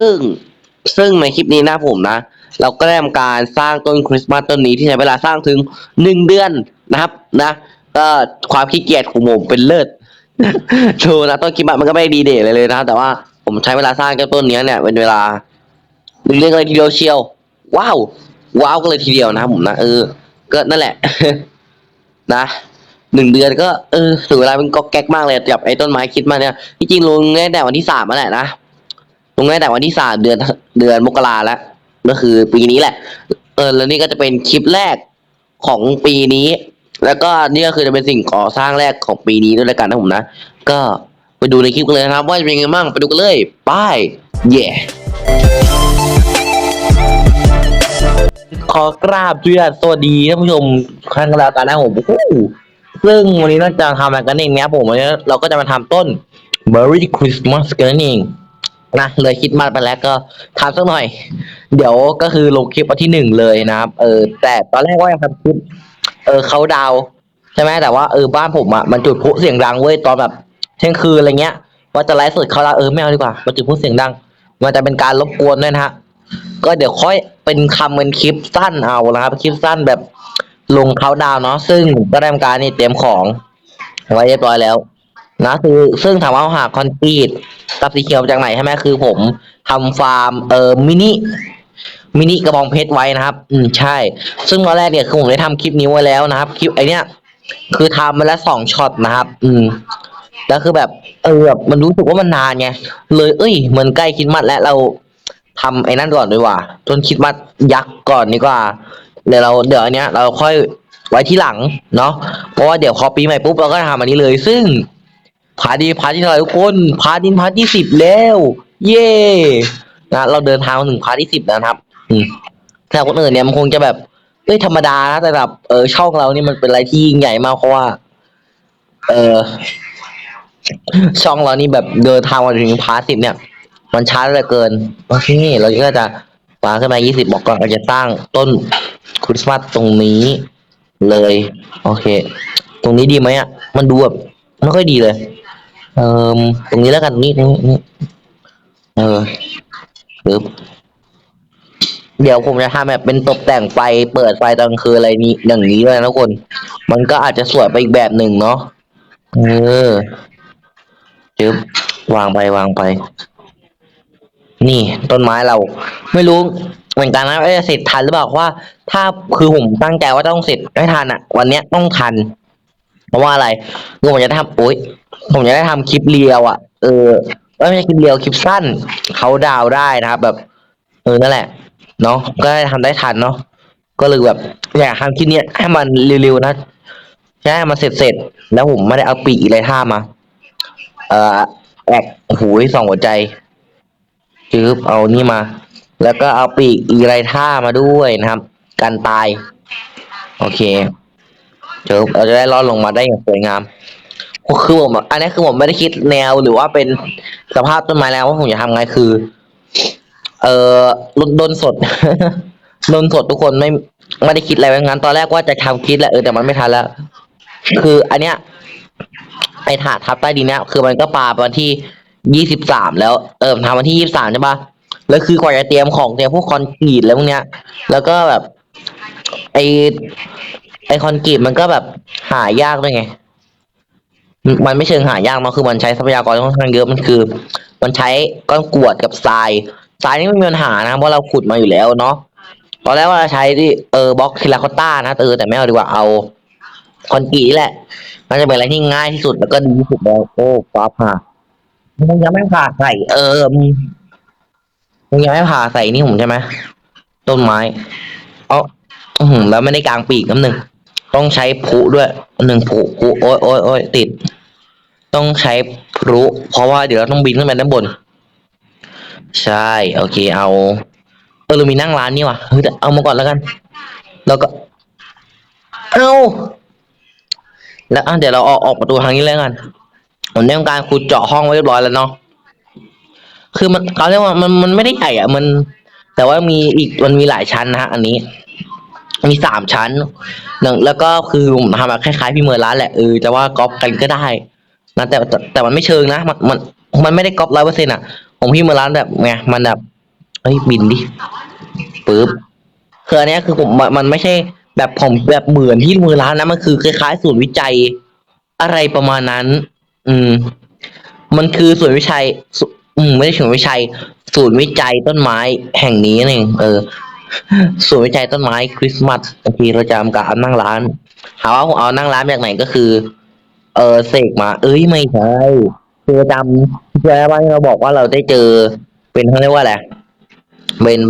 ซึ่งซึ่งในคลิปนี้นะผมนะ เราก็ได้ทำการสร้างต้นคริสต์มาสต้นนี้ที่ใช้เวลาสร้างถึงหนึ่งเดือนนะครับนะก็ความขี้เกียจของผมเป็นเลิศโชว์นะต้นคริสต์มาสมันก็ไม่ดีเด่เลยเลยนะครับแต่ว่าผมใช้เวลาสร้างเจ้าต้นนี้เนี่ยเป็นเวลาหนึ่งเดือนเลยทีเดียวเชียว ว้าว ว้าวกันเลยทีเดียวนะครับผมนะเออ ก็นั่นแหละ นะหนึ่งเดือนก็เออถึงเวลาเป็นก็แก๊กมากเลยจับไอ้ต้นไม้คิดมาเนี่ยที่จริงลงตั้งแต่วันที่สามมาแหละนะ ลงตั้งแต่วันที่สามเดือนเดือนมกราแล้วก็คือปีนี้แหละ เออแล้วนี่ก็จะเป็นคลิปแรกของปีนี้ แล้วก็นี่ก็คือจะเป็นสิ่งก่อสร้างแรกของปีนี้ด้วยแล้วกันนะผมนะ ก็ไปดูในคลิปกันเลยนะครับ ว่าจะเป็นยังไงบ้างไปดูกันเลยไปเย่ ขอกราบด้วยสวัสดีท่านผู้ชมครั้งแล้วกันนะผมโอ้ซึ่งวันนี้เราจะทำอะไรกันเองนะครับผมวันนี้เราก็จะมาทำต้น Merry Christmas กันนั่นเอง นะเลยคิดมาไปแล้วก็ทำสักหน่อย เดี๋ยวก็คือลงคลิปวันที่หนึ่งเลยนะครับ เออ แต่ตอนแรกว่าจะทำคลิปเออเขาดาวใช่ไหมแต่ว่าเออบ้านผมอะมันจุดพลุเสียงดังเว้ยตอนแบบเที่ยงคืนอะไรเงี้ยว่าจะไลฟ์สดเขาละเออไม่เอาดีกว่ามันจุดพลุเสียงดัง มันจะเป็นการรบกวนด้วยนะฮะก็เดี๋ยวค่อยเป็นคำเป็นคลิปสั้นเอานะครับคลิปสั้นแบบลงเขาดาวเนาะซึ่งก็ได้ทำการนี่เตรียมของไว้เรียบร้อยแล้ว นะคือซึ่งถามว่าหาคอนกรีตกับสีเขียวจากไหนใช่ไหมคือผมทำฟาร์มเอ่อมินิมินิกระบองเพชรไว้นะครับ อืมใช่ ซึ่งตอนแรกเนี่ยคือผมได้ทำคลิปนี้ไว้แล้วนะครับ คลิปไอเนี้ยคือทำมาแล้วสองช็อตนะครับ อืม แล้วคือแบบเออแบบมันรู้สึกว่ามันนานไง เลย เอ้ย มันใกล้คิดมัดแล้วเราทำไอ้นั่นก่อนดีกว่า จนคิดมัดยักษ์ก่อนดีกว่า เดี๋ยวเราเดี๋ยวอันเนี้ย เราค่อยไว้ที่หลังเนาะ เพราะว่าเดี๋ยวพอปีใหม่ปุ๊บเราก็ทำอันนี้เลย ซึ่ง พาดีพาร์ทที่เท่าไหร่ทุกคนพาร์ทนี้พาร์ทที่สิบแล้ว เย่นะเราเดินทางมาถึงพาร์ทที่สิบแล้วนะครับ อืมแต่คนอื่นเนี่ยมันคงจะแบบเอ้ยธรรมดานะแต่แบบเออช่องเรานี่มันเป็นอะไรที่ยิ่งใหญ่มากเพราะว่า เออช่องเรานี่แบบเดินทางมาถึงพาสิบเนี่ย มันช้าเหลือเกินโอเคเราก็จะวางขึ้นมายี่สิบบอกก่อนเราจะสร้างต้นคริสต์มาสตรงนี้เลย โอเค ตรงนี้ดีไหมอะ มันดูแบบไม่ค่อยดีเลย เอ่อตรงนี้แล้วกันตรงนี้ตรงนี้ตรงนี้เออปึ๊บเดี๋ยวผมจะทำแบบเป็นตกแต่งไฟเปิดไฟตอนกลางคืนอะไรนี้อย่างนี้ด้วยนะทุกคน มันก็อาจจะสวยไปอีกแบบหนึ่งเนาะเออจึ๊บวางไปวางไป นี่ต้นไม้เรา ไม่รู้เหมือนกันนะว่าจะเสร็จทันหรือเปล่าว่า ถ้าคือผมตั้งใจว่าต้องเสร็จให้ทันอะวันเนี้ยต้องทัน เพราะว่าอะไรคือผมจะทำโอ๊ยผมจะได้ทำคลิปเรียวอะ เออไม่ใช่คลิปเรียวคลิปสั้นเขาดาวได้นะครับ แบบ เออนั่นแหละเนาะก็ได้ทำได้ทันเนาะก็เลยแบบอยากทำคลิปเนี้ยให้มันเร็วๆนะใช่ให้มันเสร็จแล้วผมไม่ได้เอาปีกอะไรท่ามา เอ่อแอกโอ้โหสองหัวใจจืบเอานี่มา แล้วก็เอาปีกอีไรท่ามาด้วยนะครับกันตาย โอเค จืบเราจะได้รอดลงมาได้อย่างสวยงามคือผมอะอันนี้คือผมไม่ได้คิดแนวหรือว่าเป็นสภาพต้นไม้แล้วว่าผมจะทำไงคือ เอ่อลดดนสดดนสดทุกคนไม่ไม่ได้คิดอะไรไว้งั้นตอนแรกว่าจะทำคิดแหละเออแต่มันไม่ทันแล้ว คือ อันเนี้ยไอถาดทับใต้ดินเนี่ยคือมันก็ปาไปวันที่ยี่สิบสามแล้ว เออทำวันที่ยี่สิบสามใช่ปะแล้วคือกว่าจะเตรียมของเตรียมพวกคอนกรีตแล้วพวกเนี้ย แล้วก็แบบ ไอ ไอคอนกรีตมันก็แบบหายากด้วยไง มันไม่เชิงหายากเนคือมันใช้ทรัพยากรค่อนข้างเยอะมันคือ มันใช้ก้อนกรวดกับทรายทรายนี่ไม่มีปัญหานะเพราะเราขุดมาอยู่แล้วเนาะตอนแรกว่าจะใช้ที่เออบล็อกคิลาคอต้านะเออแต่ไม่เอาดีกว่าเอาคอนกรีตแหละ มันจะเป็นอะไรที่ง่ายที่สุดแล้วก็ดีที่สุดแล้วโอ้ฟ้าผ่ามึงยังไม่ผ่าใส่เออมึงยังไม่ผ่าใส่นี่ผมใช่ไหมต้นไม้ เอาอื้อแล้วไม่ได้กลางปีกน้ำหนึ่ง ต้องใช้พลุด้วยหนึ่งพลุพลุโอ้ยโอ้ยโอ้ยติด ต้องใช้พลุเพราะว่าเดี๋ยวเราต้องบินขึ้นไปด้านบน ใช่โอเคเอาเออเรามีนั่งร้านนี่ว่ะเฮ้ยแต่เอามาก่อนแล้วกัน แล้วก็ เอาแล้วอะเดี๋ยวเราออกออกประตูทางนี้เลยกันผมได้ทำการขุดเจาะห้องไว้เรียบร้อยแล้วเนาะคือมันเขาเรียกว่ามันมันไม่ได้ใหญ่อะมัน แต่ว่ามีอีกมันมีหลายชั้นนะฮะอันนี้ มีสามชั้นแล้วแล้วก็คือผมทำแบบคล้ายๆพี่เมอร์ร้านแหละเออจะว่าก๊อปกันก็ได้นะแต่แต่แต่มันไม่เชิงนะ มันมันมันไม่ได้ก๊อปร้อยเปอร์เซ็นต์อะผมพิมพ์มาร้านแบบไงมันแบบเฮ้ยบินดิปึ๊บคืออันเนี้ยคือผมมันมันไม่ใช่แบบผมแบบเหมือนที่มือร้านนะมันคือคล้ายๆศูนย์วิจัยอะไรประมาณนั้น อืม มันคือศูนย์วิจัยอืมไม่ใช่ศูนย์วิจัย ศูนย์วิจัยต้นไม้แห่งนี้นั่นเองเออ ศูนย์วิจัยต้นไม้คริสต์มาสบางทีเราจะทำการนั่งร้านหาว่าผมเอานั่งร้านจากไหนก็คือ เออเสกมา เอ้ยไม่ใช่คือจำเชื่อว่าที่เราบอกว่าเราได้เจอ เป็นเขาเรียกว่าอะไรเป็น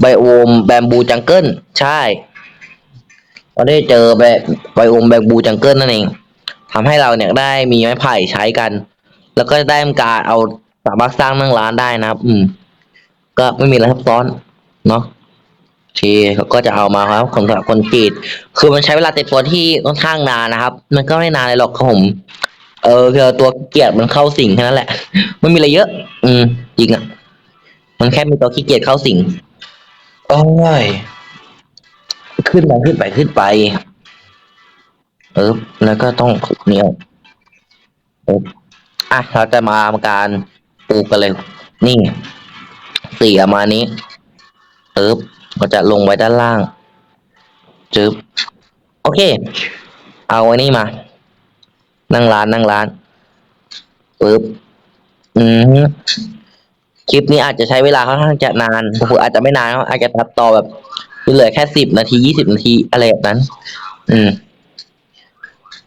ไบโอมแบมบูจังเกิลใช่เราได้เจอแบบไบโอมแบมบูจังเกิลนั่นเองทำให้เราเนี่ยได้มีไม้ไผ่ใช้กัน แล้วก็ได้ทำการเอาสามารถสร้างนั่งร้านได้นะครับ อืม ก็ไม่มีอะไรซับซ้อนเนาะ เคเขาก็จะเอามาครับสำหรับคนกรีด คือมันใช้เวลาเต็มตัวที่ค่อนข้างนานนะครับ มันก็ไม่นานเลยหรอกครับผม เออคือตัวขี้เกียจมันเข้าสิงแค่นั้นแหละ ไม่มีอะไรเยอะ อืมจริงอะ มันแค่มีตัวขี้เกียจเข้าสิงโอ้ยขึ้นไปขึ้นไปขึ้นไป เออแล้วก็ต้องเนี่ยเอออะเราจะมาทำการปลูกกันเลย นี่สี่ประมาณนี้ เอิบ ก็จะลงไว้ด้านล่างจึบโอเค เอาไว้นี่มา นั่งร้านนั่งร้านปึ๊บอืมคลิปนี้อาจจะใช้เวลาค่อนข้างจะนานผมอาจจะไม่นานอาจจะตัดต่อแบบเหลือแค่สิบนาทียี่สิบนาทีอะไรแบบนั้น อืม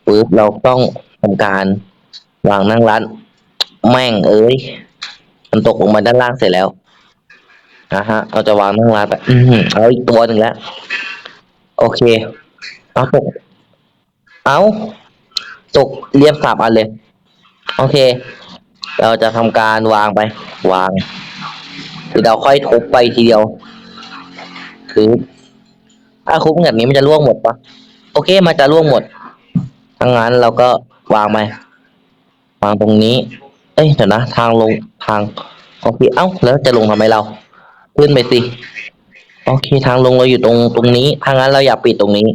ปึ๊บเราต้องทำการวางนั่งร้าน แม่งเอ้ย มันตกลงมาด้านล่างเสร็จแล้ว นะฮะเราจะวางนั่งร้านไปอืมเอาอีกตัวหนึ่งแล้ว โอเค เอาตก เอาตกเรียบสามอันเลย โอเค เราจะทำการวางไป วางเดี๋ยวเราค่อยทุบไปทีเดียว คือถ้าคุบแบบนี้มันจะร่วงหมดปะโอเค มันจะร่วงหมดถ้างั้นเราก็วางไปวางตรงนี้ เอ้ยเดี๋ยวนะ ทางลงทางโอเคเอ้า แล้วจะลงทำไมเรา ขึ้นไปสิ โอเคทางลงเราอยู่ตรงตรงนี้ถ้างั้นเราอยากปิดตรงนี้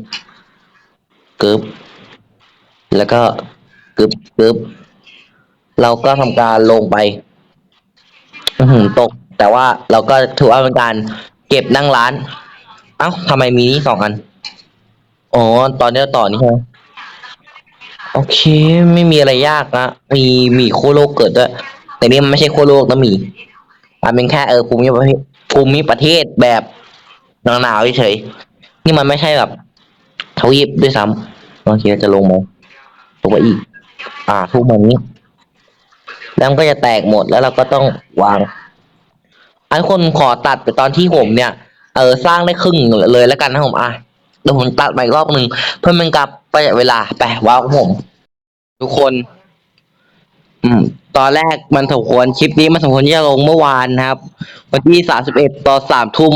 กึบแล้วก็กึบกึบเราก็ทำการลงไปอือหือตก แต่ว่าเราก็ถือว่าเป็นการเก็บนั่งร้าน เอ้าทำไมมีนี่สองอันอ๋อตอนนี้เราต่อนี่ใช่ไหมโอเค ไม่มีอะไรยากนะมีมีโคโลกเกิดด้วยแต่นี่มันไม่ใช่โคโลกนะมีมันเป็นแค่เออภูมิประเทศ ภูมิประเทศแบบหนาวๆเฉยๆนี่มันไม่ใช่แบบทวีปด้วยซ้ำโอเคจะลงมาลงมาอีก อ่าทุกมันนี้ แล้วมันก็จะแตกหมดแล้วเราก็ต้องวางอันคนขอตัดไปตอนที่ผมเนี่ย เออสร้างได้ครึ่งเลยแล้วกันนะผมอะเดี๋ยวผมตัดไปอีกรอบหนึ่งเพื่อเป็นกับประหยัดเวลาไปว้าวผม ทุกคน อืมตอนแรกมันสมควรคลิปนี้มันสมควรที่จะลงเมื่อวานนะครับ วันที่สามสิบเอ็ดตอนสามทุ่ม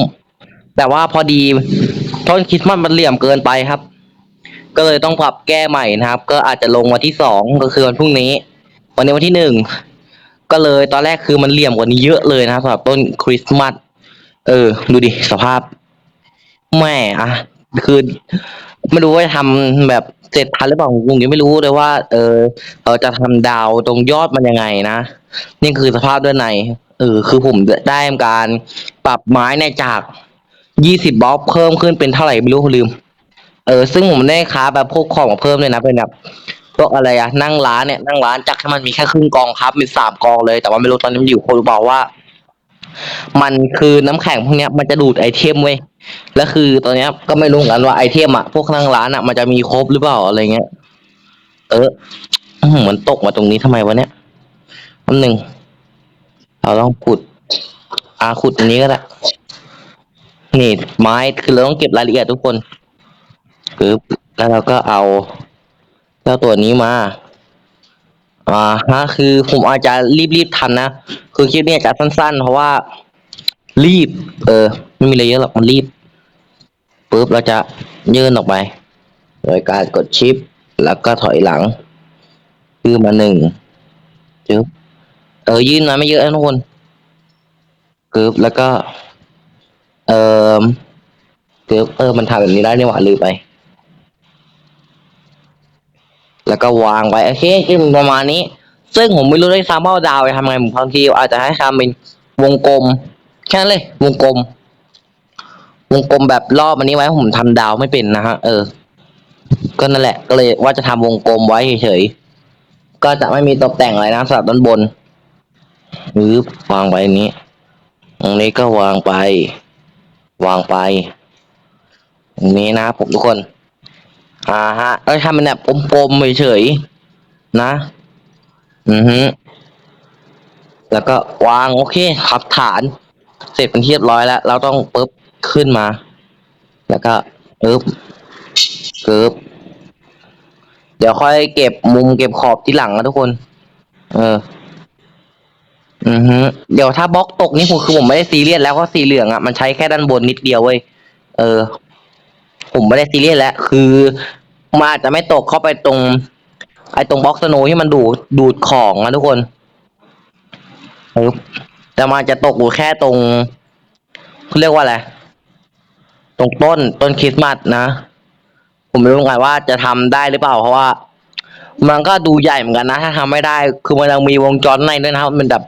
แต่ว่าพอดีต้นคริสต์มาสมันเหลี่ยมเกินไปครับ ก็เลยต้องปรับแก้ใหม่นะครับ ก็อาจจะลงวันที่สองก็คือวันพรุ่งนี้ วันนี้วันที่หนึ่งก็เลยตอนแรกคือมันเหลี่ยมกว่านี้เยอะเลยนะครับสำหรับต้นคริสต์มาสเออ ดูดิสภาพแม่อะคือ ไม่รู้ว่าจะทำแบบเสร็จทันหรือเปล่าผมยังไม่รู้เลยว่า เออเราจะทำดาวตรงยอดมันยังไงนะ นี่คือสภาพด้านในเออคือผมได้ทำการปรับไม้ในยจากยี่สิบบล็อกเพิ่มขึ้นเป็นเท่าไหร่ไม่รู้ลืม เออ ซึ่งผมได้ค้าแบบพวกของมาเพิ่มเลยนะเป็นแบบพวกอะไรอะนั่งร้านเนี่ยนั่งร้านจากที่มันมีแค่ครึ่งกองครับมีสามกองเลยแต่ว่าไม่รู้ตอนนี้มันอยู่คนบอกว่า มันคือน้ำแข็งพวกเนี้ยมันจะดูดไอเทมเว้ยแล้วคือตอนเนี้ยก็ไม่รู้เหมือนกันว่าไอเทมอะพวกนั่งร้านอะมันจะมีครบหรือเปล่าอะไรเงี้ย เอออื้อหือมันตกมาตรงนี้ทำไมวะเนี่ยอันหนึ่งเราต้องขุดอาขุดตรงนี้ก็ได้นี่ไม้คือเราต้องเก็บรายละเอียดทุกคนปึ๊บแล้วเราก็เอาเจ้าตัวนี้มา อ่าฮะคือผมอาจจะรีบๆทำนะ คือคลิปนี้อาจจะสั้นๆ เพราะว่า รีบ เออ ไม่มีอะไรเยอะหรอกมันรีบปุ๊บเราจะยื่นออกไป โดยการกดชิป แล้วก็ถอยหลังคือมาหนึ่งจึ๊บเออยื่นมาไม่เยอะนะทุกคนปึ๊บแล้วก็ เออปึ๊บเออมันทำแบบนี้ได้นี่หว่าลืมไป แล้วก็วางไปโอเคขึ้นประมาณนี้ ซึ่งผมไม่รู้ด้วยซ้ำว่าดาวจะทำไงบางทีอาจจะให้ทำเป็นวงกลมแค่นั้นเลยวงกลม วงกลมแบบรอบอันนี้ไว้ผมทำดาวไม่เป็นนะฮะเออ ก็นั่นแหละ ก็เลยว่าจะทำวงกลมไว้เฉยๆก็จะไม่มีตกแต่งอะไรนะสำหรับด้านบนหรือวางไปนี้ตรงนี้ก็วางไป วางไปตรงนี้นะครับผมทุกคน อ่าฮะก็ทำเป็นแบบปมๆเฉยๆนะ อือฮึแล้วก็วางโอเคขับฐาน เสร็จเป็นที่เรียบร้อยแล้ว เราต้องปึ๊บขึ้นมา แล้วก็ปึ๊บปึ๊บเดี๋ยวค่อยเก็บมุมเก็บขอบที่หลังนะทุกคน เออ อือฮึเดี๋ยวถ้าบล็อกตกนี่ผมคือผมไม่ได้ซีเรียสแล้วเพราะสีเหลืองอะมันใช้แค่ด้านบนนิดเดียวเว้ย เออ ผมไม่ได้ซีเรียสแล้ว คือ มันอาจจะไม่ตกเข้าไปตรง ไอ้ตรงบล็อกสโนที่มันดูดดูดของนะทุกคนแต่มันจะตกอยู่แค่ตรงเขาเรียกว่าอะไรตรงต้นต้นคริสต์มาสนะ ผมไม่รู้ไงว่าจะทำได้หรือเปล่าเพราะว่า มันก็ดูใหญ่เหมือนกันนะ ถ้าทำไม่ได้ คือมันยังมีวงจรในด้วยนะครับ มันแบบ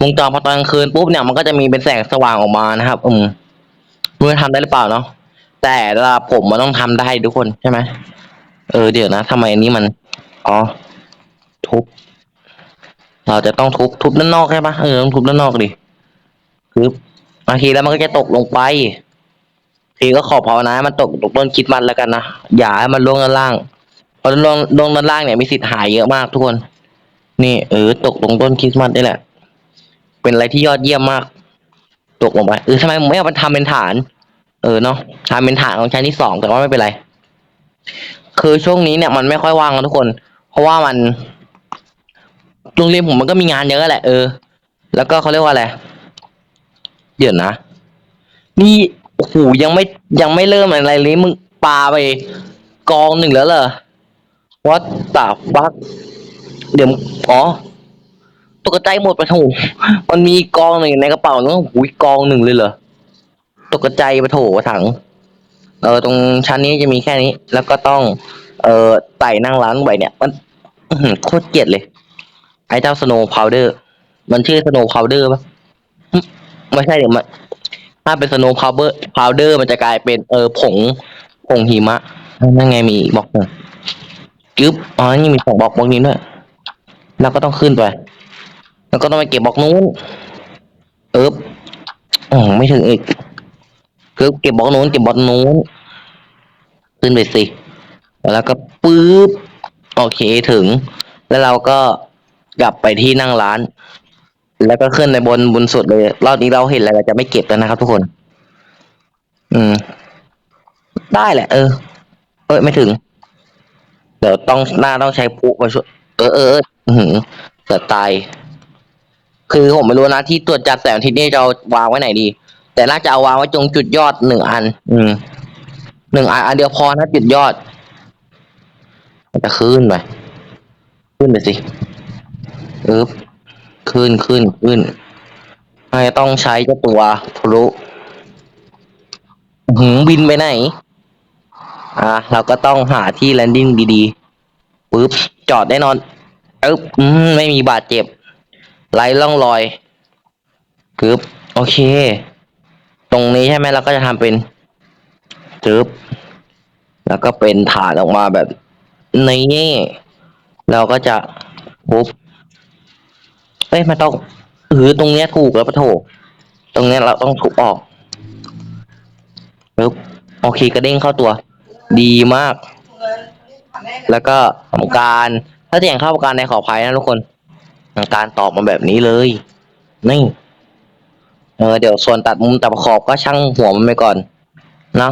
วงจรพอตอนกลางคืนปุ๊บเนี่ยมันก็จะมีเป็นแสงสว่างออกมานะครับ อืมม่รู้จะทำได้หรือเปล่าเนาะแต่ลาผมมันต้องทำได้ทุกคนใช่ไหม เออเดี๋ยวนะทำไมอันนี้มัน อ๋อ ทุบ เราจะต้องทุบทุบด้านนอกใช่ปะเออต้องทุบด้านนอกดิคือโอเคแล้วมันก็จะตกลงไปทีก็ขอภาวนาให้มันตกตกต้นคิดมันแล้วกันนะ อย่าให้มันลงด้านล่าง เพราะลงลงด้านล่างเนี่ยมีสิทธิ์หายเยอะมากทุกคน นี่เออตกลงต้นคริสต์มาสนี่แหละ เป็นอะไรที่ยอดเยี่ยมมาก ตกลงไปเออทำไมผมไม่เอาไปทำเป็นฐาน เออเนาะทำเป็นฐานของชั้นที่สองแต่ว่าไม่เป็นไร คือช่วงนี้เนี่ยมันไม่ค่อยว่างนะทุกคน เพราะว่ามันโรงเรียนผมมันก็มีงานเยอะแหละเออ แล้วก็เขาเรียกว่าอะไรเดี๋ยวนะ นี่โอ้โหยังไม่ยังไม่เริ่มอะไรเลยมึงปาไป กองหนึ่งแล้วเหรอวัดตาฟักเดี๋ยวอ๋อตกใจหมดไปถูมันมีกองหนึ่งในกระเป๋าเนอะหูยกองหนึ่งเลยเหรอตกใจไปโถถัง เออตรงชั้นนี้จะมีแค่นี้ แล้วก็ต้อง เออไต่นั่งร้านไปเนี่ย มันโคตรเกลียดเลย ไอ้เจ้าสโนว์พาวเดอร์มันชื่อสโนว์พาวเดอร์ปะไม่ใช่เดี๋ยวมันถ้าเป็นสโนว์พาวเดอร์พาวเดอร์มันจะกลายเป็นเออผงผงหิมะนั่นไงมีบล็อกหนึ่งกึ๊บอ๋อนี่มีสองบล็อกบล็อกนี้ด้วยแล้วก็ต้องขึ้นไป แล้วก็ต้องไปเก็บบล็อกนู้นเอ๊บอ๋อไม่ถึงอีกกึ๊บเก็บบล็อกนู้นเก็บบล็อกนู้น ขึ้นไปสิ แล้วก็ปึ๊บโอเคถึง แล้วเราก็กลับไปที่นั่งร้าน แล้วก็ขึ้นในบนบนสุดเลย รอบนี้เราเห็นแล้วเราจะไม่เก็บแล้วนะครับทุกคน อืม ได้แหละ เออ เอ้ยไม่ถึง เดี๋ยวต้องหน้าต้องใช้ปุ๊มาช่วยเออเออเอออื้อหือเกิดตาย คือผมไม่รู้นะที่ตรวจจัดแสงอาทิตย์นี่จะเอาวางไว้ไหนดี แต่น่าจะเอาวางไว้ตรงจุดยอดหนึ่งอัน อืม หนึ่งอันอันเดียวพอนะจุดยอด มันจะขึ้นไปขึ้นไปสิเอ๊บขึ้นขึ้นขึ้นอาจจะต้องใช้เจ้าตัวพลุหืมบินไปไหน อะเราก็ต้องหาที่แลนดิ้งดีๆปึ๊บจอดแน่นอนเอ๊บไม่มีบาดเจ็บไร้ร่องรอยปึ๊บโอเค ตรงนี้ใช่ไหมเราก็จะทำเป็นจึ๊บ แล้วก็เป็นฐานออกมาแบบนี้เราก็จะปุ๊บเอ้ยไม่ต้องเออตรงเนี้ยถูกแล้วปะโถตรงเนี้ยเราต้องถูกออกปุ๊บโอเคกระเด้งเข้าตัว ดีมาก แล้วก็ทำการถ้าจะอย่างเข้าประการในขอภัยนะทุกคนทำการตอบมาแบบนี้เลยนี่เออเดี๋ยวส่วนตัดมุมตัดขอบก็ช่างหัวมันไปก่อนนะ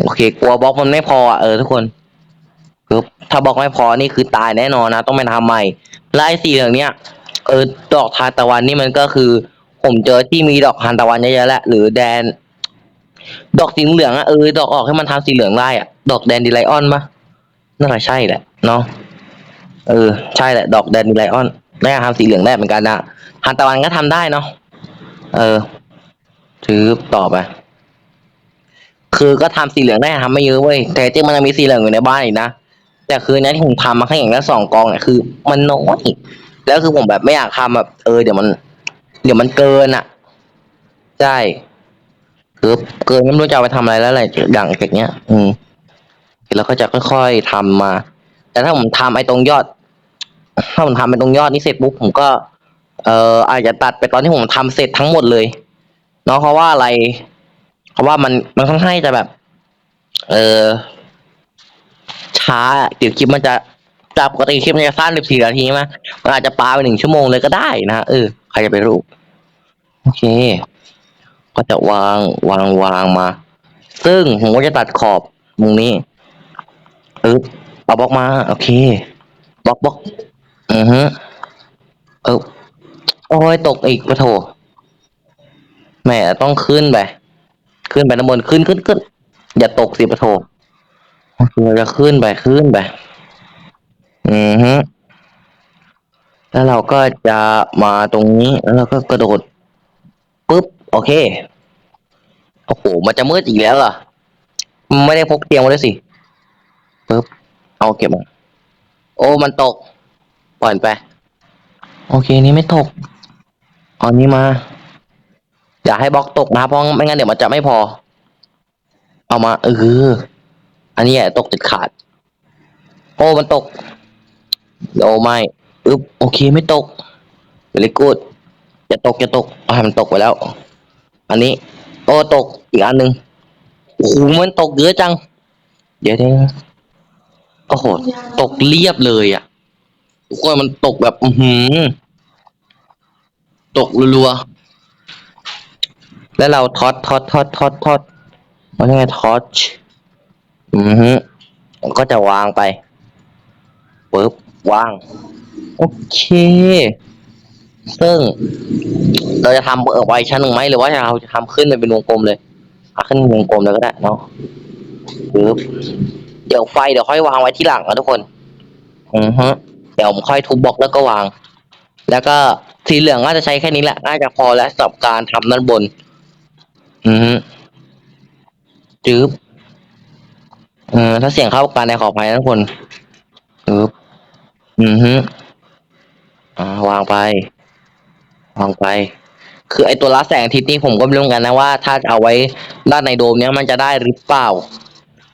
โอเค กลัวบล็อกมันไม่พออะเออทุกคนคือถ้าบล็อกไม่พอนี่คือตายแน่นอนนะ ต้องไปทำใหม่ไล่สีเหลืองเนี้ยเออดอกทานตะวันนี่มันก็คือ ผมเจอที่มีดอกทานตะวันเยอะๆแหล้วหรือแดน ดอกสีเหลืองอะเออดอกออกให้มันทำสีเหลืองได้อะดอกแดนดิไลออนปะน่าจะใช่แหละเนาะเออใช่แหละ ดอกแดนดิไลออนน่าจะทำสีเหลืองได้เหมือนกันนะทานตะวันก็ทำได้เนาะเออถือต่อไป คือก็ทำสีเหลืองได้ทำไม่เยอะเว้ยแต่จริงมันยังมีสีเหลืองอยู่ในบ้านอีกนะแต่คือเนี้ยที่ผมทำมาแค่อย่างละสองกองเนี่ยคือ มันน้อยแล้วคือผมแบบไม่อยากทำแบบเออเดี๋ยวมัน เดี๋ยวมันเกินอะใช่คือเกินไม่รู้จะเอาไปทำอะไรแล้วอะไรอย่างจากเนี้ย อืมแล้วก็จะค่อยๆทำมา แต่ถ้าผมทำไอ้ตรงยอด ถ้าผมทำไอ้ตรงยอดนี้เสร็จปุ๊บผมก็ เอ่ออาจจะตัดไปตอนที่ผมทำเสร็จทั้งหมดเลยเนาะเพราะว่าอะไร เพราะว่ามันมันค่อนข้างจะแบบ เออช้าเดี๋ยวคลิปมันจะจากปกติคลิปมันจะสั้นสิบสี่นาทีใช่ไหมมันอาจจะปาไปหนึ่งชั่วโมงเลยก็ได้นะเออใครจะไปรู้โอเค ก็จะวางวางวางมา ซึ่งผมก็จะตัดขอบมุมนี้เออเอาบล็อกมา โอเคบล็อกบล็อกอือฮึเออโอ้ยตกอีกปะโถแหมต้องขึ้นไป ขึ้นไปน้ำบนขึ้นขึ้นขึ้น อย่าตกสิปะโถโอเคเราจะขึ้นไปขึ้นไป อือฮึแล้วเราก็จะมาตรงนี้ แล้วเราก็กระโดดปุ๊บ โอเค โอ้โห มันจะมืดอีกแล้วเหรอมันไม่ได้พกเตียงมาด้วยสิปุ๊บ เอาเก็บมาโอ้ มันตก ปล่อยมันไป โอเค นี่ไม่ตก เอานี้มา อย่าให้บล็อกตกนะเพราะไม่งั้นเดี๋ยวมันจะไม่พอ เอามาเอออันนี้อย่าตกติดขาด โอ้มันตกโอ้ไม่อึ๊บโอเคไม่ตก very good อย่าตกอย่าตกเอามันตกไปแล้ว อันนี้ โอ้ตกอีกอันหนึ่งโอ้โหมันตกเยอะจัง เดี๋ยวเดี๋ยวโอ้โหตกเรียบเลยอะทุกคนมันตกแบบ อือหือ ตกรัวๆ แล้วเราทอดทอดทอดทอดทอดมันยังไงทอดอือฮึก็จะวางไปปึ๊บวาง โอเค ซึ่ง เราจะทำเออไว้ชั้นหนึ่งไหมหรือว่าเราจะทำขึ้นเป็นวงกลมเลยอะขึ้นวงกลมเลยก็ได้เนาะปึ๊บเดี๋ยวไฟเดี๋ยวค่อยวางไว้ที่หลังนะทุกคน อือฮึเดี๋ยวผมค่อยทุบบล็อกแล้วก็วาง แล้วก็สีเหลืองน่าจะใช้แค่นี้แหละ น่าจะพอแล้วสำหรับการทำด้านบน อือจืบเออถ้าเสียงเข้ากันในขออภัยนะทุกคนจืบอือฮึอ่าวางไป วางไป คือไอตัวรับแสงอาทิตย์นี่ผมก็ไม่รู้เหมือนกันนะว่า ถ้าเอาไว้ด้านในโดมเนี้ยมันจะได้หรือเปล่า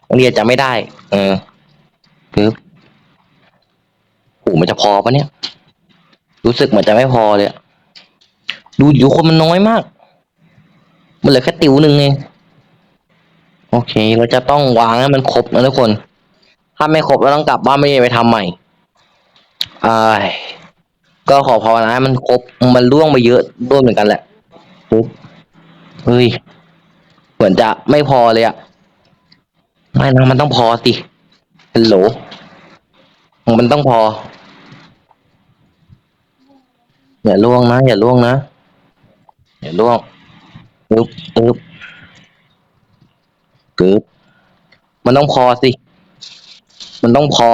บางทีอจะไม่ได้ เออปึ๊บโหมันจะพอปะเนี่ย รู้สึกเหมือนจะไม่พอเลยอะดูอยู่คนมันน้อยมาก มันเหลือแค่ติวหนึ่งเองโอเค เราจะต้องวางให้มันครบนะทุกคน ถ้าไม่ครบเราต้องกลับบ้านไม่ได้ไปทำใหม่ไอ้ก็ขอภาวนาให้มันครบ มันล่วงไปเยอะด้วยเหมือนกันแหละปุ๊บเฮ้ย เหมือนจะไม่พอเลยอะไม่นะมันต้องพอสิฮัลโหล มันต้องพอ อย่าล่วงนะ อย่าล่วงนะ อย่าล่วง อึ๊บอึ๊บกึ๊บมันต้องพอสิ มันต้องพอ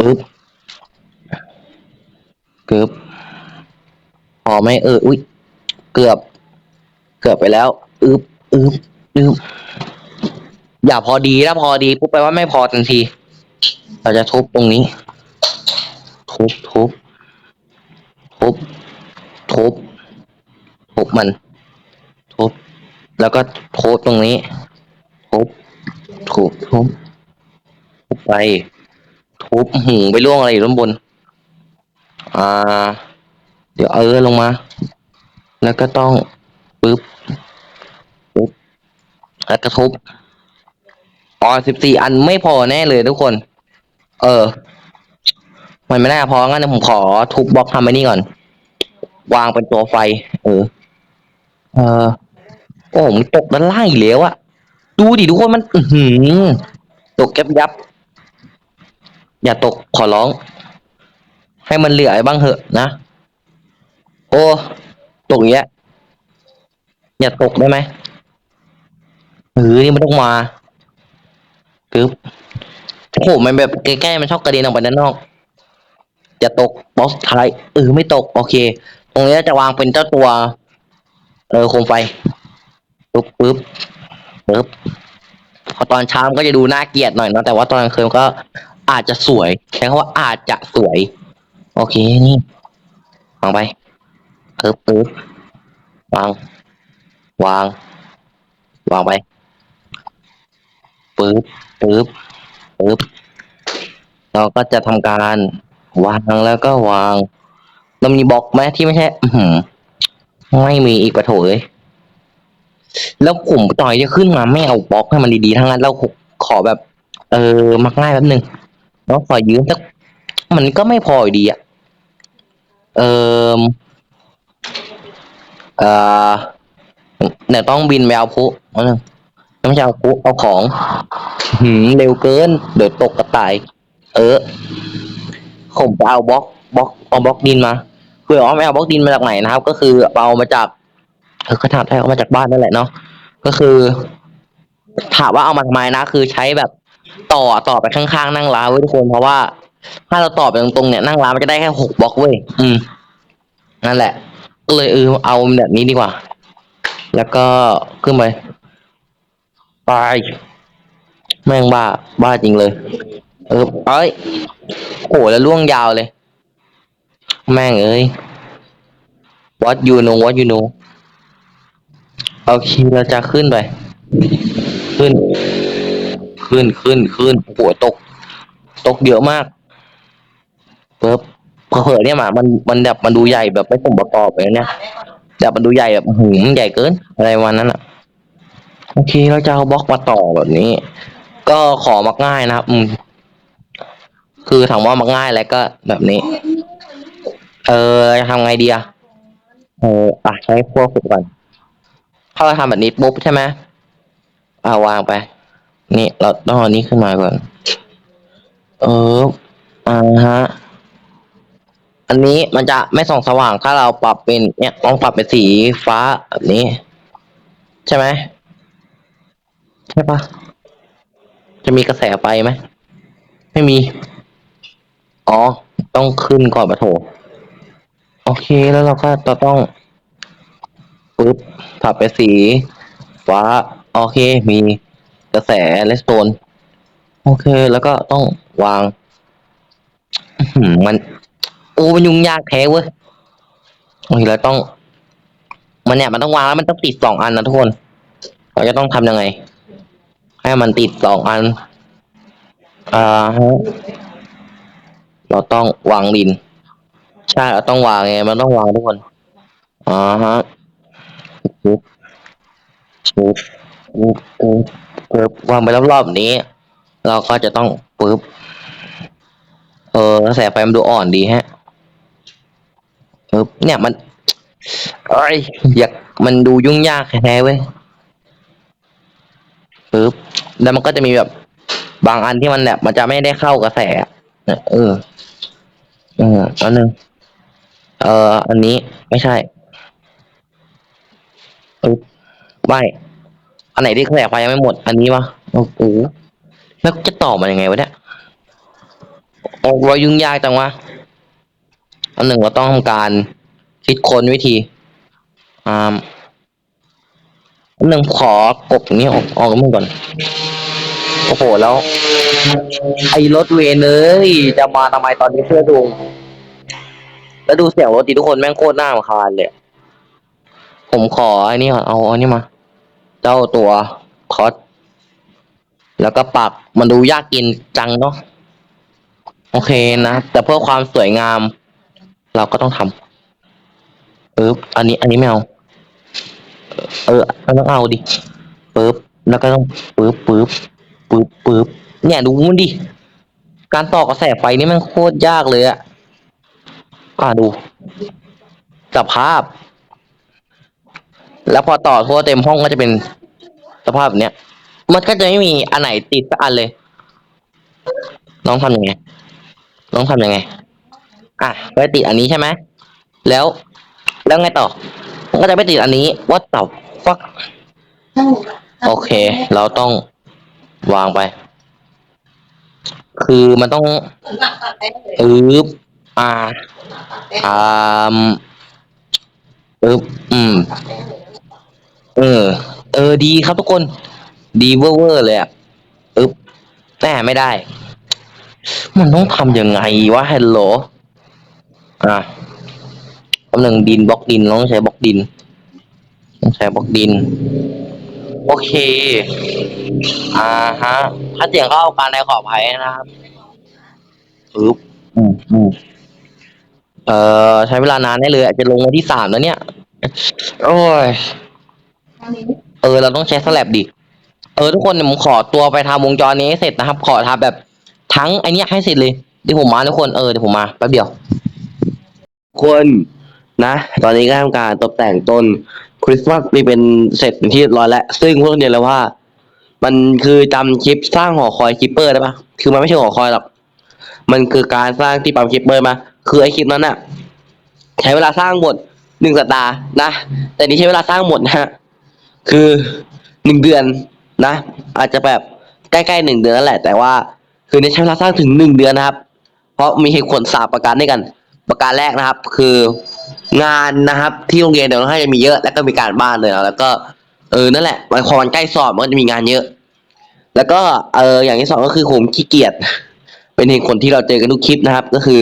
อึ๊บกึ๊บพอไหมเออ อุ้ย เกือบ เกือบไปแล้ว อึ๊บอึ๊บอึ๊บอย่าพอดีถ้าพอดีปุ๊บแปลว่าไม่พอทันที เราจะทุบตรงนี้ ทุบทุบทุบทุบทุบมัน แล้วก็ทุบตรงนี้ทุบทุบทุบทุบไป ทุบหูไปล่วงอะไรอยู่ด้านบน อ่า เดี๋ยวเออลงมา แล้วก็ต้องปึ๊บปึ๊บแล้วก็ทุบอ๋อสิบสี่อันไม่พอแน่เลยทุกคน เออ มันไม่น่าพองั้นเดี๋ยวผมขอทุบบล็อกทำไอ้นี่ก่อน วางเป็นตัวไฟ เออ เออ โอ้ผมนตกด้านล่างอีกแล้วอะดูดิทุกคนมัน อือหือตกแกบยับ อย่าตกขอร้อง ให้มันเหลือไอ้บ้างเหอะนะ โอ้ตกอย่างเงี้ยอย่าตกได้ไหมเฮ้ยมันต้องมาปึ๊บโอ้โหมันแบบใกล้ๆมันชอบกระเด็นออกไปด้านนอกอย่าตกบล็อกท้ายเออไม่ตก โอเค ตรงนี้จะวางเป็นเจ้าตัว เออโคมไฟ ปึ๊บปึ๊บปึ๊บพอตอนเช้ามันก็จะดูน่าเกลียดหน่อยเนอะแต่ว่าตอนกลางคืนก็อาจจะสวยใช้คำว่าอาจจะสวย โอเคนี่วางไปปึ๊บปึ๊บวาง วาง วางไปปึ๊บปึ๊บปึ๊บเราก็จะทำการวางแล้วก็วางเรามีบล็อกไหมที่ไม่ใช่อืไม่มีอีกปะโถเอ้ย แล้วผมต่อยจะขึ้นมาไม่เอาบล็อกให้มันดีๆทั้งนั้นเราขอแบบ เออมักง่ายแป๊บนึงแล้วขอยืมสักมันก็ไม่พออยู่ดีอะเออเออเดี๋ยวต้องบินไปเอาพุเอาหนึ่งไม่ใช่เอาพุเอาของ หืมเร็วเกิน เดี๋ยวตกกระต่าย เออผมจะเอาบล็อกบล็อกเอาบล็อกดินมาคือเอไม่เอาบล็อกดินมาจากไหนนะครับ ก็คือเอามาจาก เออก็ถามใช่เอามาจากบ้านนั่นแหละเนาะก็คือ ถามว่าเอามาทำไมนะคือใช้แบบต่อต่อไปข้างๆนั่งร้านเว้ยทุกคนเพราะว่า ถ้าเราต่อไปตรงๆเนี่ยนั่งร้านมันจะได้แค่หกบล็อกเว้ยอืม นั่นแหละ ก็เลยเออเอาแบบนี้ดีกว่า แล้วก็ขึ้นไปไปแม่งบ้าบ้าจริงเลย เออเอ้ยโหแล้วล่วงยาวเลย แม่งเอ้ย what you know what you know เอาคีย์เราจะขึ้นไป ขึ้น ขึ้นขึ้นขึ้นหัวตก ตกเยอะมากปึ๊บเผลอเนี่ยมามันมันแบบมันดูใหญ่แบบไม่สมประกอบเลยเนี่ยแบบมันดูใหญ่แบบหืมใหญ่เกิน อะไรวันนั้นอะโอเคเราจะเอาบล็อกมาต่อแบบนี้ ก็ขอมักง่ายนะครับ อืม คือถามว่ามักง่ายแล้วก็แบบนี้ เออทำไงดีอะเอออะใช้พวกฝึกก่อน ถ้าเราทำแบบนี้ปุ๊บใช่ไหมอ่าวางไป นี่เราต้องเอานี้ขึ้นมาก่อน เอออ่าฮะ อันนี้มันจะไม่ส่องสว่างถ้าเราปรับเป็น เนี่ยลองปรับเป็นสีฟ้าแบบนี้ ใช่ไหมใช่ปะจะมีกระแสไฟไหม ไม่มี อ๋อ ต้องขึ้นก่อนปะโถ โอเคแล้วเราก็ต้องปึ๊บ ปรับไปสีฟ้า โอเค มีกระแสเลสโตน โอเค แล้วก็ต้องวาง มัน โอ้มันยุ่งยากแท้เว้ยโอเคเราต้อง มันเนี่ย มันต้องวางแล้วมันต้องติดสองอันนะทุกคน เราจะต้องทำยังไง ให้มันติดสองอัน อ่าเราต้องวางดิน ใช่ เราต้องวางไง มันต้องวางทุกคน อ่าฮะ ปุ๊บปุ๊บปุ๊บปุ๊บวางไปรอบๆนี้ เราก็จะต้องปุ๊บเออกระแสไฟมันดูอ่อนดีฮะปุ๊บเนี่ยมันเอ้ยอยากมันดูยุ่งยากแท้ๆเว้ยปุ๊บแล้วมันก็จะมีแบบบางอันที่มันแบบมันจะไม่ได้เข้ากระแสเออเอออันนึงเออ อันนี้ไม่ใช่ เออไม่อันไหนที่กระแสไฟยังไม่หมด อันนี้วะโอ้โหแล้วจะต่อมันยังไงวะเนี่ยโอ้โหยุ่งยากจังวะอันหนึ่งเราต้องทำการคิดค้นวิธีอ่าอันหนึ่งขอกบนี้ออกออกมือก่อนโอ้โหแล้ว ไอ้รถเวนเอ้ยจะมาทำไมตอนนี้เพื่อดูแล้วดูเสียงรถดิทุกคนแม่งโคตรน่ารำคาญเลย ผมขอไอ้นี่ก่อนเอาอันนี้มา เจ้าตัวคอสแล้วก็ปักมันดูยากกินจังเนาะโอเคนะ แต่เพื่อความสวยงาม เราก็ต้องทำปึ๊บอันนี้ อันนี้ไม่เอา เออต้องเอาดิปึ๊บแล้วก็ต้องปึ๊บปึ๊บปึ๊บปึ๊บเนี่ยดูมันดิการต่อกระแสไฟนี่มันโคตรยากเลยอะอ่าดูสภาพ แล้วพอต่อทั่วเต็มห้องก็จะเป็นสภาพแบบเนี้ย มันก็จะไม่มีอันไหนติดสักอันเลย น้องทำยังไง น้องทำยังไง อะไปติดอันนี้ใช่ไหมแล้ว แล้วไงต่อ มันก็จะไปติดอันนี้ว่าต่อฟักโอเค เราต้องวางไป คือมันต้องอึบอ่าอ่าอึบอืม เออ เออดีครับทุกคน ดีเวอร์เวอร์เลยอะอึ๊บแต่ไม่ได้ มันต้องทำยังไงวะฮัลโหลอะกำลังดินบล็อกดินต้องใช้บล็อกดินต้องใช้บล็อกดิน โอเค อ่าฮะ ถ้าเสียงเข้าการในขออภัยนะครับอึ๊บอืมอืมเอ่อ ใช้เวลานานแน่เลย อาจจะลงวันที่สามแล้วเนี่ย โอ้ย เออ เราต้องใช้สแลบดิ เออ ทุกคนเดี๋ยผมขอตัวไปทำวงจรนี้ให้เสร็จนะครับ ขอทำแบบทั้งไอเนี้ยให้เสร็จเลยเดี๋ยวผมมาทุกคนเออเดี๋ยวผมมาแป๊บเดียว คนนะ ตอนนี้ก็ทำการตกแต่งต้นคริสต์มาสไปเป็นเสร็จเป็นที่ร้อยแล้ว ซึ่งพวกเดียวแล้วว่า มันคือจำคลิปสร้างหอคอยคิปเปอร์ได้ปะคือมันไม่ใช่หอคอยหรอกมันคือการสร้างที่ปั๊มคิปเปอร์มาคือไอคลิปนั้นอะใช้เวลาสร้างหมดหนึ่งสัปดาห์นะ แต่นี้ใช้เวลาสร้างหมดนะฮะ คือหนึ่งเดือนนะ อาจจะแบบใกล้ๆหนึ่งเดือนนั่นแหละ แต่ว่าคือในใช้เวลาสร้างถึงหนึ่งเดือนนะครับ เพราะมีเหตุผลสามประการด้วยกัน ประการแรกนะครับ คืองานนะครับ ที่โรงเรียนเดี๋ยวให้จะมีเยอะ แล้วก็มีการบ้านเลยแล้วก็เออนั่นแหละมันพอมันใกล้สอบมันก็จะมีงานเยอะ แล้วก็เอออย่างที่สองก็คือผมขี้เกียจเป็นเหตุผลที่เราเจอกันทุกคลิปนะครับ ก็คือ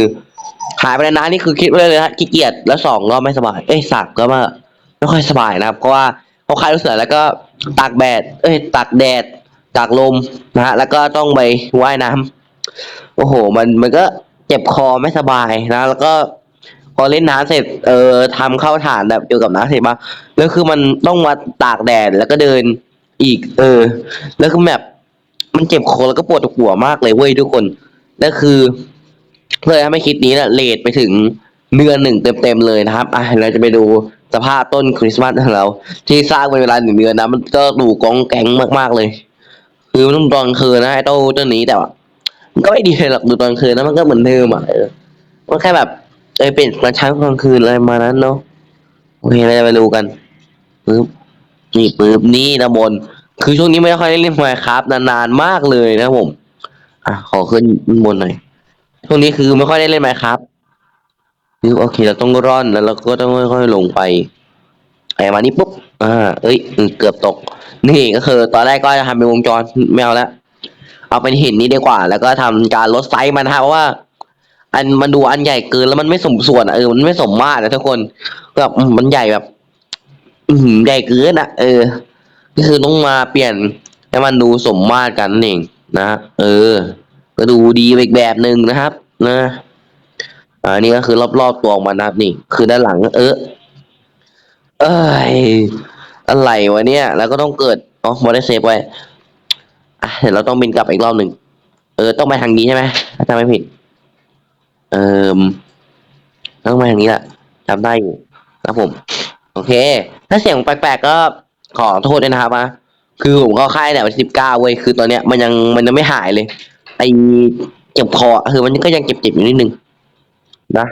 หายไปนานนี่คือคิดไว้เลยนะฮะขี้เกียจแล้วสองก็ไม่สบายเอ้ยสามก็มาไม่ค่อยสบายนะครับเพราะว่า พอคลายรู้สึกแล้วก็ตากแดดเอ้ยตากแดดตากลมนะฮะแล้วก็ต้องไปว่ายน้ำโอ้โห มันมันก็เจ็บคอไม่สบายนะ แล้วก็พอเล่นน้ำเสร็จเอ่อทำเข้าฐานแบบเกี่ยวกับน้ำเสร็จปะแล้วคือมันต้องมาตากแดดแล้วก็เดินอีก เออ แล้วคือแบบมันเจ็บคอแล้วก็ปวดหัวมากเลยเว้ยทุกคนแล้วคือเลยทำให้คลิปนี้นี่ยเลทไปถึง เดือนหนึ่งเต็มๆเลยนะครับอะเราจะไปดูสภาพต้นคริสต์มาสของเรา ที่สร้างเป็นเวลาหนึ่งเดือนนะ มันก็ดูกองแกงมากๆเลย คือมันต้องตอนคืนนะไอ้เต้าต้นนี้แต่ว่ามันก็ไม่ดีเลยหรอกดูตอนคืนนะมันก็เหมือนเดิมอะเออมันแค่แบบเออเป็นมันช้างกลางคืนอะไรมานั้นเนาะโอเคเราจะไปดูกันปึ๊บนี่ปึ๊บนี่นะบน คือช่วงนี้ไม่ค่อยได้เล่นไมค์ครับนานๆมากเลยนะผม อะขอขึ้นบนหน่อยช่วงนี้คือไม่ค่อยได้เล่นไมครับ คือโอเคเราต้องร่อนแล้วเราก็ต้องค่อยๆลงไปไอ้มานี่ปุ๊บอ่าเอ้ยเกือบตก นี่ก็คือ ตอนแรกก็จะทำเป็นวงจรไม่เอาแล้วเอาเป็นหินนี้ดีกว่า แล้วก็ทำการลดไซส์มันนะฮะเพราะว่า อันมันดูอันใหญ่เกินแล้วมันไม่สมส่วนเออมันไม่สมมาตรนะทุกคนแบบอืมมันใหญ่แบบ อืใหญ่เกินอะเออก็คือต้องมาเปลี่ยนให้มันดูสมมาตรกันนั่นเองนะเออ ก็ดูดีอีกแบบหนึ่งนะครับ นะ อ่านี่ก็คือรอบๆตัวของมันนะครับนี่ คือด้านหลังเออเอ้ยอะไรวะเนี่ย แล้วก็ต้องเกิดอ๋อมาได้เซฟไว้อะเดี๋ยวเราต้องบินกลับอีกรอบหนึ่งเออ ต้องไปทางนี้ใช่ไหมถ้าจำไม่ผิด เอ่มต้องไปทางนี้แหละจำได้อยู่ครับผม โอเค ถ้าเสียงแปลกๆก็ขอโทษด้วยนะครับนะคือผมเข้าค่ายแต่วันสิบเก้าเว้ยคือตอนเนี้ยมันยังมันยังไม่หายเลย ไอเจ็บคอคือมันก็ยังเจ็บๆอยู่นิดนึง นะ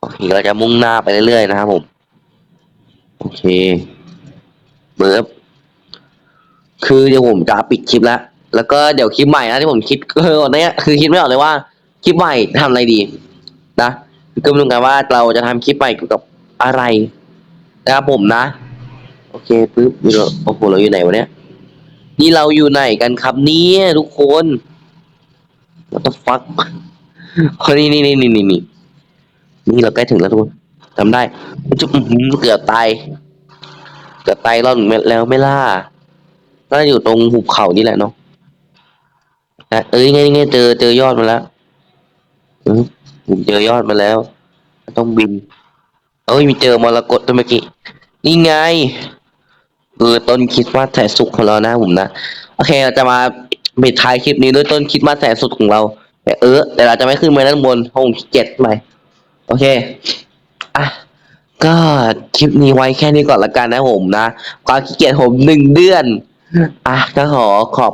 โอเคเราจะมุ่งหน้าไปเรื่อยๆนะครับผม โอเคเบิร์บคือเดี๋ยวผมจะปิดคลิปแล้ว แล้วก็เดี๋ยวคลิปใหม่นะที่ผมคิดเออนเนี้ยคือคิดไม่ออกเลยว่าคลิปใหม่ทำอะไรดี นะก็ไม่รู้กันว่าเราจะทำคลิปใหม่เกี่ยวกับอะไรนะครับผมนะ โอเคปึ๊บนี่เราโอ้โหเราอยู่ไหนวะเนี่ยนี่เราอยู่ไหนกันครับเนี่ยทุกคน what the fuck คนนี้นี่นี่นี่ นี่เราใกล้ถึงแล้วทุกคนจำได้จุ๊บเกือบตายเกือบตายรอบหนึ่งแล้วไม่ล่าก็อยู่ตรงหุบเขานี่แหละเนาะเอ้ยไงไงเจอเจอยอดมาแล้วอือผมเจอยอดมาแล้ว ต้องบิน เอ้ยมีเจอมรกตเมื่อกี้ นี่ไงเออต้นคริสต์มาแสนสุขของเรานะผมนะ โอเคเราจะมาปิดท้ายคลิปนี้ด้วยต้นคริสต์มาแสนสุขของเรา แต่เออแต่เราจะไม่ขึ้นไปด้านบนเพราะผมขี้เกียจไป โอเค อะ ก็คลิปนี้ไว้แค่นี้ก่อนละกันนะผมนะ ความขี้เกียจผมหนึ่งเดือน อะ ก็ขอขอบ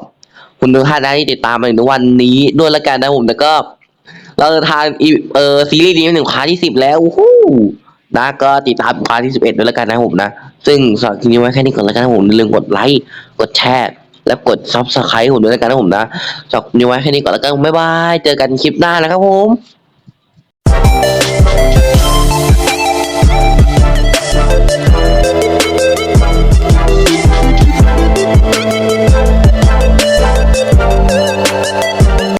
คุณทุกท่านนะที่ติดตามมาถึงวันนี้ด้วยละกันนะผมแล้วก็ เราจะทานอีเออซีรีส์นี้เป็นถึงพาร์ทที่สิบแล้วอู้นะก็ติดตามพาร์ทที่สิบเอ็ดด้วยละกันนะผมนะ ซึ่งสำหรับคลิปนี้ไว้แค่นี้ก่อนละกันนะผมอย่าลืมกดไลค์ กดแชร์และกดซับสไครต์ผมด้วยละกันนะผมนะสำหรับคลิปนี้ไว้แค่นี้ก่อนละกันบ๊ายบาย เจอกันคลิปหน้านะครับผม